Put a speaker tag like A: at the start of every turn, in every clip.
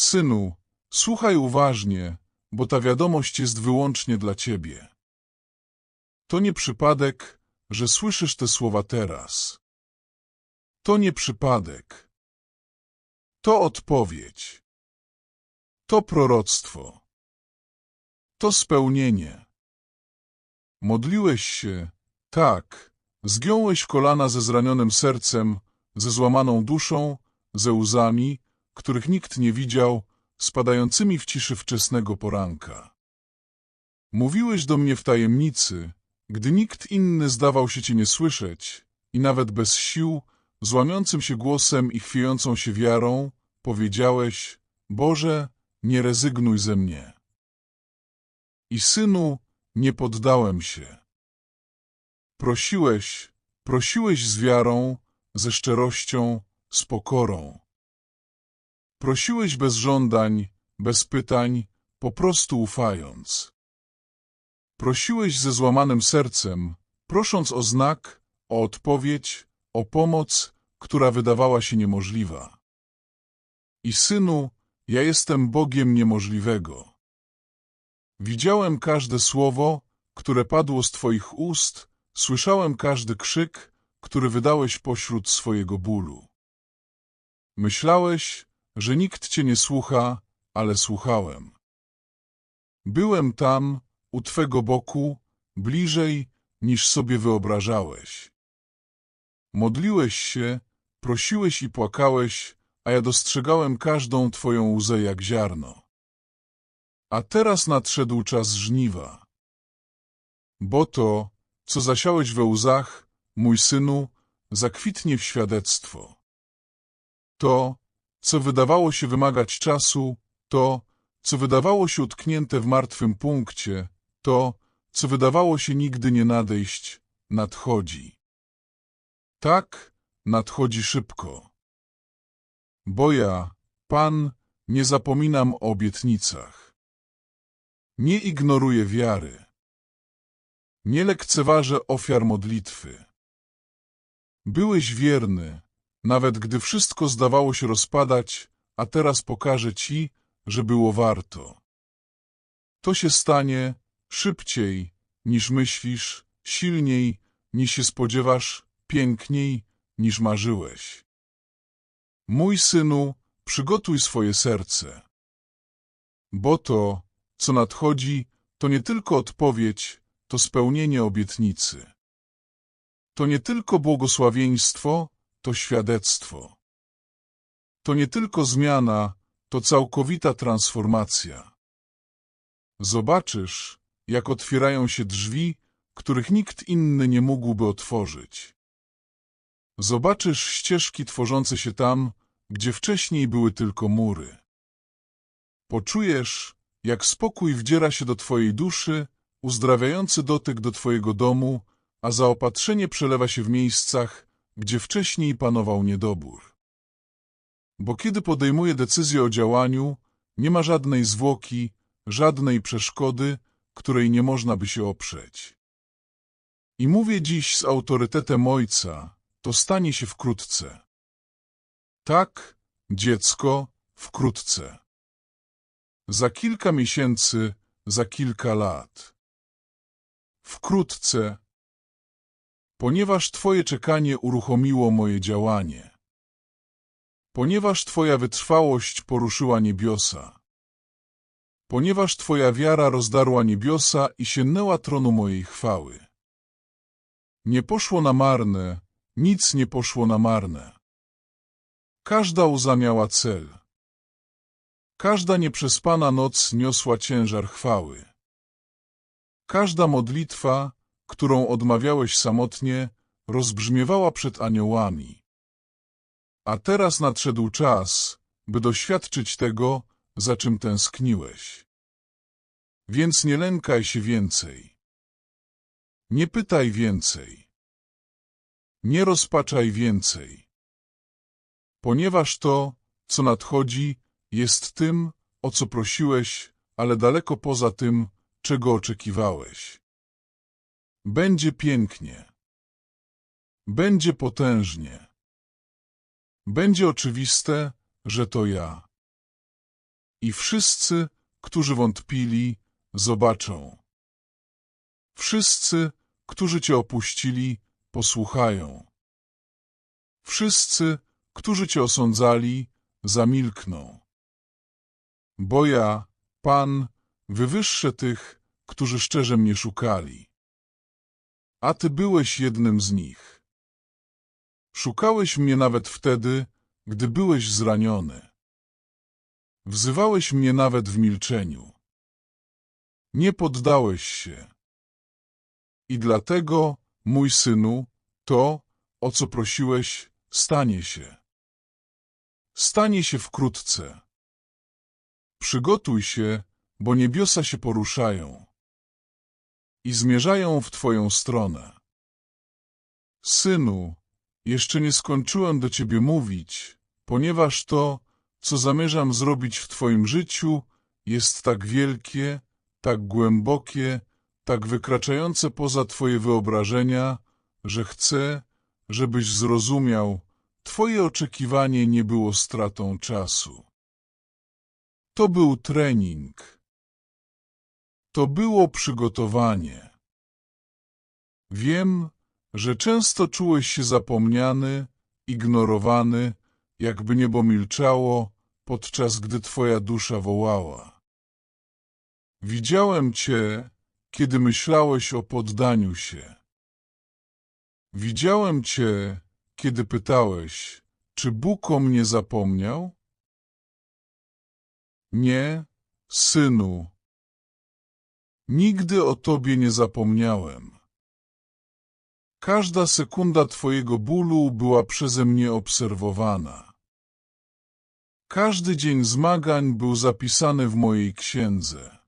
A: Synu, słuchaj uważnie, bo ta wiadomość jest wyłącznie dla ciebie. To nie przypadek, że słyszysz te słowa teraz. To nie przypadek. To odpowiedź. To proroctwo. To spełnienie. Modliłeś się, tak, zgiąłeś kolana ze zranionym sercem, ze złamaną duszą, ze łzami, których nikt nie widział, spadającymi w ciszy wczesnego poranka. Mówiłeś do mnie w tajemnicy, gdy nikt inny zdawał się cię nie słyszeć i nawet bez sił, złamiącym się głosem i chwiejącą się wiarą, powiedziałeś, Boże, nie rezygnuj ze mnie. I synu, nie poddałem się. Prosiłeś, prosiłeś z wiarą, ze szczerością, z pokorą. Prosiłeś bez żądań, bez pytań, po prostu ufając. Prosiłeś ze złamanym sercem, prosząc o znak, o odpowiedź, o pomoc, która wydawała się niemożliwa. I synu, ja jestem Bogiem niemożliwego. Widziałem każde słowo, które padło z Twoich ust, słyszałem każdy krzyk, który wydałeś pośród swojego bólu. Myślałeś, że nikt Cię nie słucha, ale słuchałem. Byłem tam, u Twego boku, bliżej, niż sobie wyobrażałeś. Modliłeś się, prosiłeś i płakałeś, a ja dostrzegałem każdą Twoją łzę jak ziarno. A teraz nadszedł czas żniwa. Bo to, co zasiałeś we łzach, mój synu, zakwitnie w świadectwo. To, co wydawało się wymagać czasu, to, co wydawało się utknięte w martwym punkcie, to, co wydawało się nigdy nie nadejść, nadchodzi. Tak, nadchodzi szybko. Bo ja, Pan, nie zapominam o obietnicach. Nie ignoruję wiary. Nie lekceważę ofiar modlitwy. Byłeś wierny, nawet gdy wszystko zdawało się rozpadać, a teraz pokażę ci, że było warto. To się stanie szybciej, niż myślisz, silniej, niż się spodziewasz, piękniej, niż marzyłeś. Mój synu, przygotuj swoje serce. Bo to, co nadchodzi, to nie tylko odpowiedź, to spełnienie obietnicy. To nie tylko błogosławieństwo, to świadectwo. To nie tylko zmiana, to całkowita transformacja. Zobaczysz, jak otwierają się drzwi, których nikt inny nie mógłby otworzyć. Zobaczysz ścieżki tworzące się tam, gdzie wcześniej były tylko mury. Poczujesz, jak spokój wdziera się do twojej duszy, uzdrawiający dotyk do twojego domu, a zaopatrzenie przelewa się w miejscach, gdzie wcześniej panował niedobór. Bo kiedy podejmuje decyzję o działaniu, nie ma żadnej zwłoki, żadnej przeszkody, której nie można by się oprzeć. I mówię dziś z autorytetem Ojca, to stanie się wkrótce. Tak, dziecko, wkrótce. Za kilka miesięcy, za kilka lat. Wkrótce, ponieważ Twoje czekanie uruchomiło moje działanie. Ponieważ Twoja wytrwałość poruszyła niebiosa. Ponieważ Twoja wiara rozdarła niebiosa i sięgnęła tronu mojej chwały. Nie poszło na marne, nic nie poszło na marne. Każda łza miała cel. Każda nieprzespana noc niosła ciężar chwały. Każda modlitwa, którą odmawiałeś samotnie, rozbrzmiewała przed aniołami. A teraz nadszedł czas, by doświadczyć tego, za czym tęskniłeś. Więc nie lękaj się więcej. Nie pytaj więcej. Nie rozpaczaj więcej. Ponieważ to, co nadchodzi, jest tym, o co prosiłeś, ale daleko poza tym, czego oczekiwałeś. Będzie pięknie. Będzie potężnie. Będzie oczywiste, że to ja. I wszyscy, którzy wątpili, zobaczą. Wszyscy, którzy Cię opuścili, posłuchają. Wszyscy, którzy Cię osądzali, zamilkną. Bo ja, Pan, wywyższę tych, którzy szczerze mnie szukali. A Ty byłeś jednym z nich. Szukałeś mnie nawet wtedy, gdy byłeś zraniony. Wzywałeś mnie nawet w milczeniu. Nie poddałeś się. I dlatego, mój synu, to, o co prosiłeś, stanie się. Stanie się wkrótce. Przygotuj się, bo niebiosa się poruszają i zmierzają w Twoją stronę. Synu, jeszcze nie skończyłem do Ciebie mówić, ponieważ to, co zamierzam zrobić w Twoim życiu, jest tak wielkie, tak głębokie, tak wykraczające poza Twoje wyobrażenia, że chcę, żebyś zrozumiał, Twoje oczekiwanie nie było stratą czasu. To był trening. To było przygotowanie. Wiem, że często czułeś się zapomniany, ignorowany, jakby niebo milczało, podczas gdy twoja dusza wołała. Widziałem cię, kiedy myślałeś o poddaniu się. Widziałem cię, kiedy pytałeś, czy Bóg o mnie zapomniał? Nie, synu. Nigdy o tobie nie zapomniałem. Każda sekunda twojego bólu była przeze mnie obserwowana. Każdy dzień zmagań był zapisany w mojej księdze.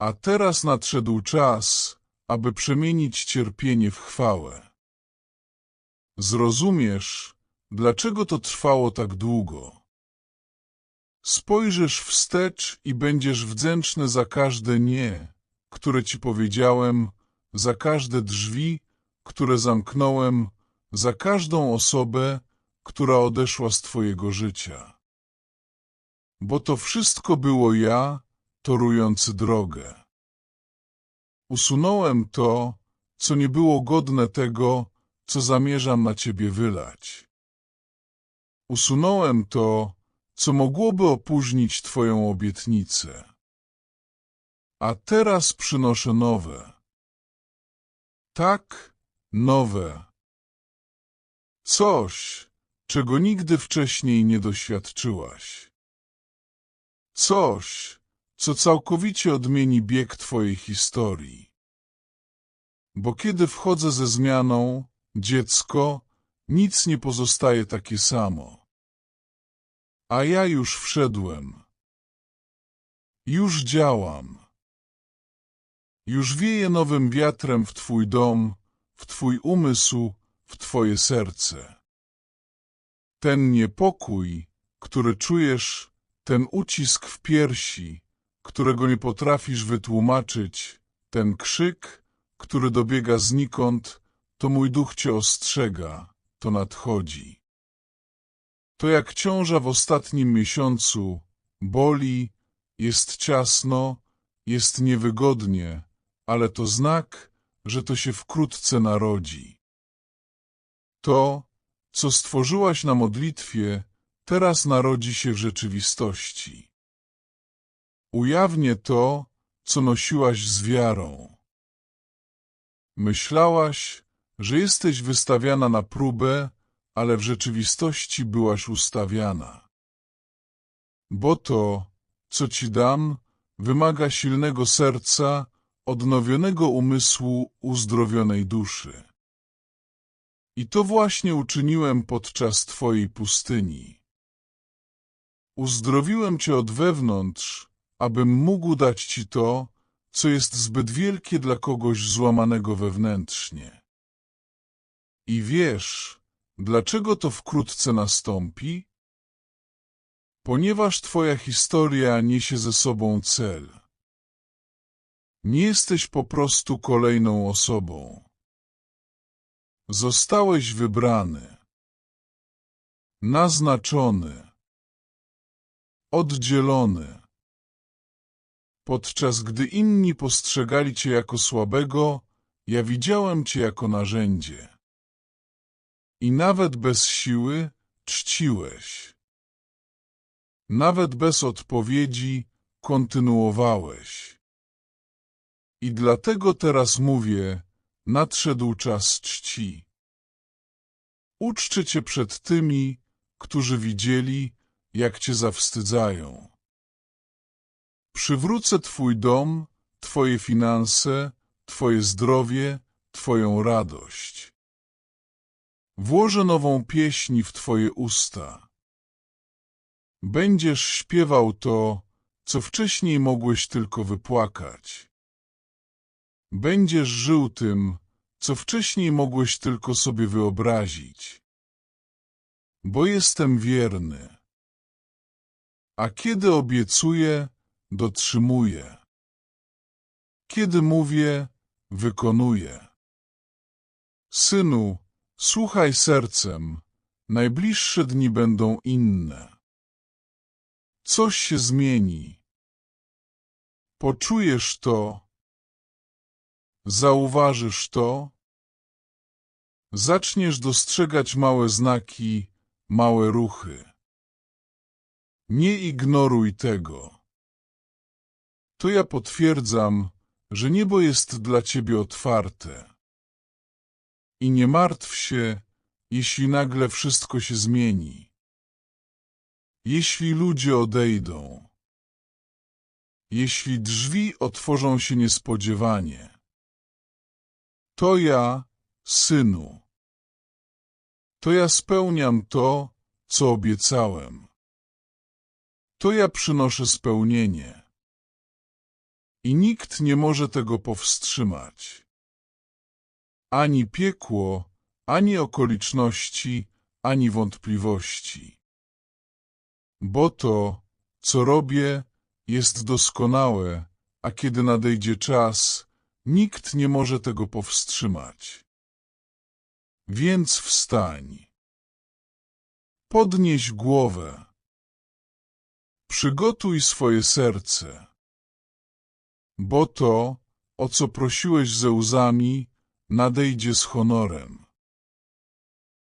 A: A teraz nadszedł czas, aby przemienić cierpienie w chwałę. Zrozumiesz, dlaczego to trwało tak długo. Spojrzysz wstecz i będziesz wdzięczny za każde nie, które ci powiedziałem, za każde drzwi, które zamknąłem, za każdą osobę, która odeszła z twojego życia. Bo to wszystko było ja, torujący drogę. Usunąłem to, co nie było godne tego, co zamierzam na ciebie wylać. Usunąłem to, co mogłoby opóźnić twoją obietnicę. A teraz przynoszę nowe. Tak, nowe. Coś, czego nigdy wcześniej nie doświadczyłaś. Coś, co całkowicie odmieni bieg twojej historii. Bo kiedy wchodzę ze zmianą, dziecko, nic nie pozostaje takie samo. A ja już wszedłem. Już działam. Już wieje nowym wiatrem w twój dom, w twój umysł, w twoje serce. Ten niepokój, który czujesz, ten ucisk w piersi, którego nie potrafisz wytłumaczyć, ten krzyk, który dobiega znikąd, to mój duch cię ostrzega, to nadchodzi. To jak ciąża w ostatnim miesiącu, boli, jest ciasno, jest niewygodnie, ale to znak, że to się wkrótce narodzi. To, co stworzyłaś na modlitwie, teraz narodzi się w rzeczywistości. Ujawnię to, co nosiłaś z wiarą. Myślałaś, że jesteś wystawiana na próbę, ale w rzeczywistości byłaś ustawiana. Bo to, co ci dam, wymaga silnego serca, odnowionego umysłu, uzdrowionej duszy. I to właśnie uczyniłem podczas Twojej pustyni. Uzdrowiłem Cię od wewnątrz, abym mógł dać Ci to, co jest zbyt wielkie dla kogoś złamanego wewnętrznie. I wiesz, dlaczego to wkrótce nastąpi? Ponieważ Twoja historia niesie ze sobą cel. Nie jesteś po prostu kolejną osobą. Zostałeś wybrany, naznaczony. oddzielony. Podczas gdy inni postrzegali cię jako słabego, ja widziałem cię jako narzędzie. I nawet bez siły czciłeś. Nawet bez odpowiedzi kontynuowałeś. I dlatego teraz mówię, nadszedł czas czci. Uczcie cię przed tymi, którzy widzieli, jak cię zawstydzają. Przywrócę twój dom, twoje finanse, twoje zdrowie, twoją radość. Włożę nową pieśń w twoje usta. Będziesz śpiewał to, co wcześniej mogłeś tylko wypłakać. Będziesz żył tym, co wcześniej mogłeś tylko sobie wyobrazić. Bo jestem wierny. A kiedy obiecuję, dotrzymuję. Kiedy mówię, wykonuję. Synu, słuchaj sercem, najbliższe dni będą inne. Coś się zmieni. Poczujesz to, Zauważysz to? Zaczniesz dostrzegać małe znaki, małe ruchy. Nie ignoruj tego. To ja potwierdzam, że niebo jest dla ciebie otwarte. I nie martw się, jeśli nagle wszystko się zmieni. Jeśli ludzie odejdą. Jeśli drzwi otworzą się niespodziewanie. To ja, synu. To ja spełniam to, co obiecałem. To ja przynoszę spełnienie. I nikt nie może tego powstrzymać. Ani piekło, ani okoliczności, ani wątpliwości. Bo to, co robię, jest doskonałe, a kiedy nadejdzie czas, Nikt nie może tego powstrzymać. Więc wstań. Podnieś głowę. Przygotuj swoje serce. Bo to, o co prosiłeś ze łzami, nadejdzie z honorem.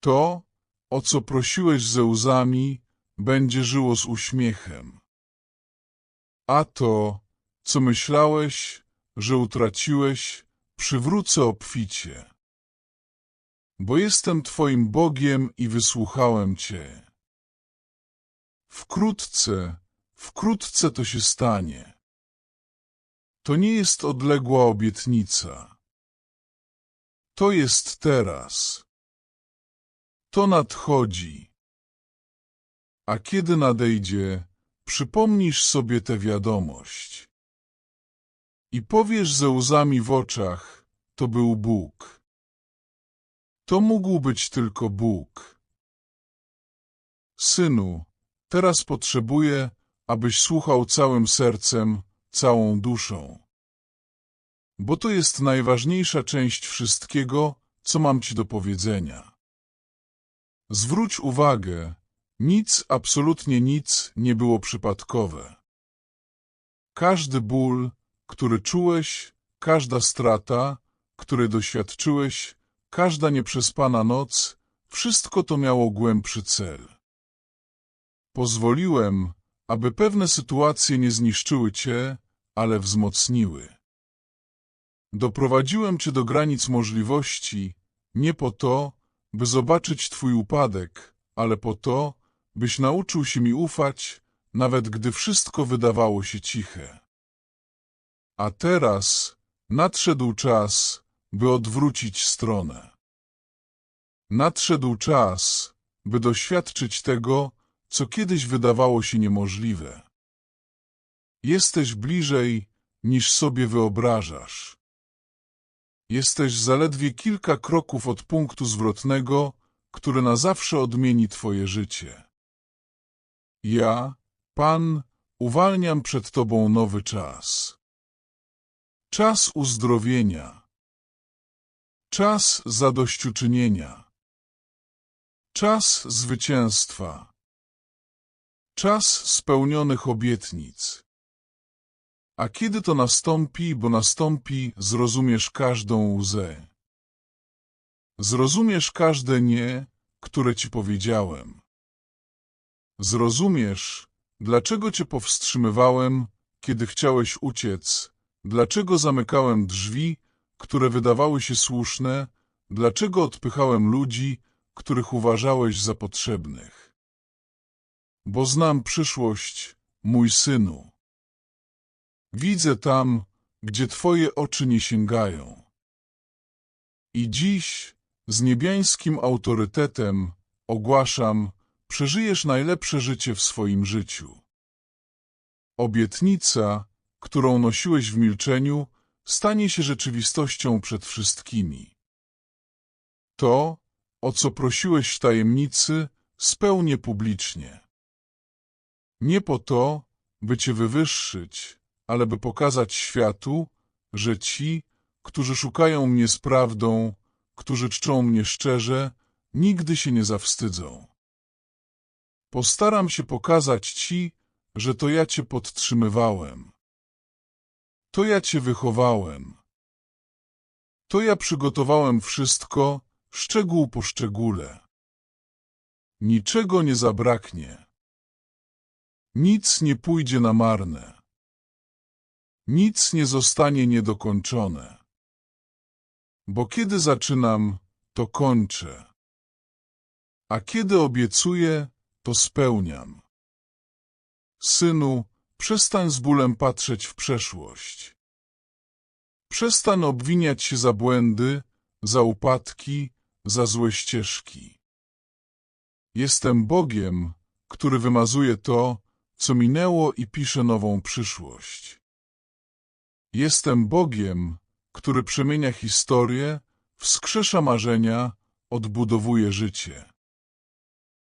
A: To, o co prosiłeś ze łzami, będzie żyło z uśmiechem. A to, co myślałeś, że utraciłeś, przywrócę obficie. Bo jestem Twoim Bogiem i wysłuchałem Cię. Wkrótce, wkrótce to się stanie. To nie jest odległa obietnica. To jest teraz. To nadchodzi. A kiedy nadejdzie, przypomnisz sobie tę wiadomość. I powiesz ze łzami w oczach, to był Bóg. To mógł być tylko Bóg. Synu, teraz potrzebuję, abyś słuchał całym sercem, całą duszą. Bo to jest najważniejsza część wszystkiego, co mam ci do powiedzenia. Zwróć uwagę, nic, absolutnie nic nie było przypadkowe. Każdy ból, który czułeś, każda strata, której doświadczyłeś, każda nieprzespana noc, wszystko to miało głębszy cel. Pozwoliłem, aby pewne sytuacje nie zniszczyły cię, ale wzmocniły. Doprowadziłem cię do granic możliwości, nie po to, by zobaczyć twój upadek, ale po to, byś nauczył się mi ufać, nawet gdy wszystko wydawało się ciche. A teraz nadszedł czas, by odwrócić stronę. Nadszedł czas, by doświadczyć tego, co kiedyś wydawało się niemożliwe. Jesteś bliżej, niż sobie wyobrażasz. Jesteś zaledwie kilka kroków od punktu zwrotnego, który na zawsze odmieni Twoje życie. Ja, Pan, uwalniam przed Tobą nowy czas. Czas uzdrowienia. Czas zadośćuczynienia. Czas zwycięstwa. Czas spełnionych obietnic. A kiedy to nastąpi, bo nastąpi, zrozumiesz każdą łzę. Zrozumiesz każde nie, które ci powiedziałem. Zrozumiesz, dlaczego cię powstrzymywałem, kiedy chciałeś uciec, dlaczego zamykałem drzwi, które wydawały się słuszne, dlaczego odpychałem ludzi, których uważałeś za potrzebnych. Bo znam przyszłość, mój synu. Widzę tam, gdzie twoje oczy nie sięgają. I dziś, z niebiańskim autorytetem, ogłaszam, przeżyjesz najlepsze życie w swoim życiu. Obietnica, którą nosiłeś w milczeniu, stanie się rzeczywistością przed wszystkimi. To, o co prosiłeś w tajemnicy, spełnię publicznie. Nie po to, by cię wywyższyć, ale by pokazać światu, że ci, którzy szukają mnie z prawdą, którzy czczą mnie szczerze, nigdy się nie zawstydzą. Postaram się pokazać ci, że to ja cię podtrzymywałem. To ja cię wychowałem. To ja przygotowałem wszystko, szczegół po szczególe. Niczego nie zabraknie. Nic nie pójdzie na marne. Nic nie zostanie niedokończone. Bo kiedy zaczynam, to kończę. A kiedy obiecuję, to spełniam. Synu, przestań z bólem patrzeć w przeszłość. Przestań obwiniać się za błędy, za upadki, za złe ścieżki. Jestem Bogiem, który wymazuje to, co minęło i pisze nową przyszłość. Jestem Bogiem, który przemienia historię, wskrzesza marzenia, odbudowuje życie.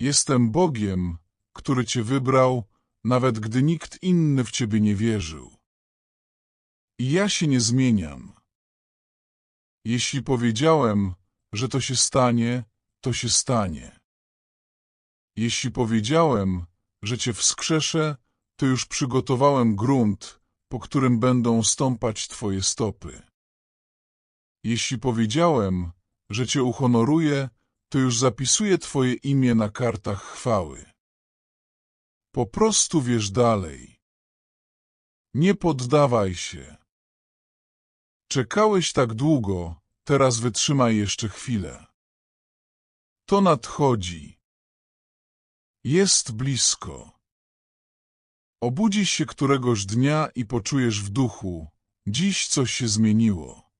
A: Jestem Bogiem, który Cię wybrał, nawet gdy nikt inny w Ciebie nie wierzył. I ja się nie zmieniam. Jeśli powiedziałem, że to się stanie, to się stanie. Jeśli powiedziałem, że Cię wskrzeszę, to już przygotowałem grunt, po którym będą stąpać Twoje stopy. Jeśli powiedziałem, że Cię uhonoruję, to już zapisuję Twoje imię na kartach chwały. Po prostu wierz dalej. Nie poddawaj się. Czekałeś tak długo, teraz wytrzymaj jeszcze chwilę. To nadchodzi. Jest blisko. Obudzisz się któregoś dnia i poczujesz w duchu, dziś coś się zmieniło.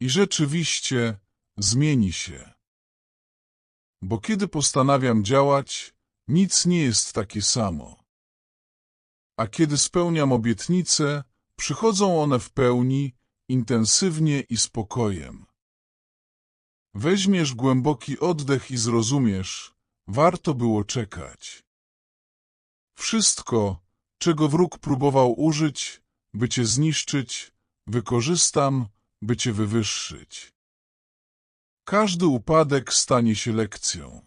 A: I rzeczywiście zmieni się. Bo kiedy postanawiam działać, nic nie jest takie samo. A kiedy spełniam obietnice, przychodzą one w pełni, intensywnie i spokojem. Weźmiesz głęboki oddech i zrozumiesz, warto było czekać. Wszystko, czego wróg próbował użyć, by cię zniszczyć, wykorzystam, by cię wywyższyć. Każdy upadek stanie się lekcją.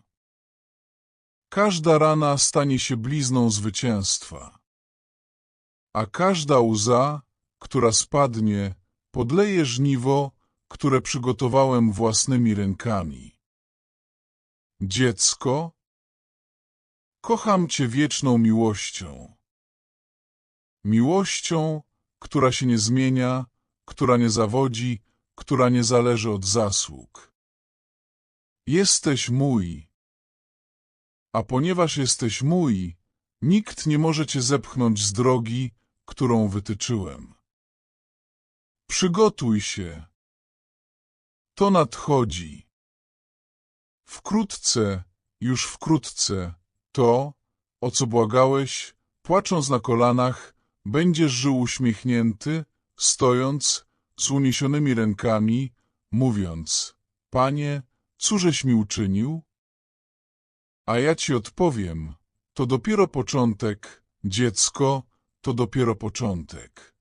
A: Każda rana stanie się blizną zwycięstwa. A każda łza, która spadnie, podleje żniwo, które przygotowałem własnymi rękami. Dziecko, kocham Cię wieczną miłością. Miłością, która się nie zmienia, która nie zawodzi, która nie zależy od zasług. Jesteś mój. A ponieważ jesteś mój, nikt nie może cię zepchnąć z drogi, którą wytyczyłem. Przygotuj się. To nadchodzi. Wkrótce, już wkrótce, to, o co błagałeś, płacząc na kolanach, będziesz żył uśmiechnięty, stojąc, z uniesionymi rękami, mówiąc, Panie, cóżeś mi uczynił? A ja ci odpowiem, to dopiero początek, dziecko, to dopiero początek.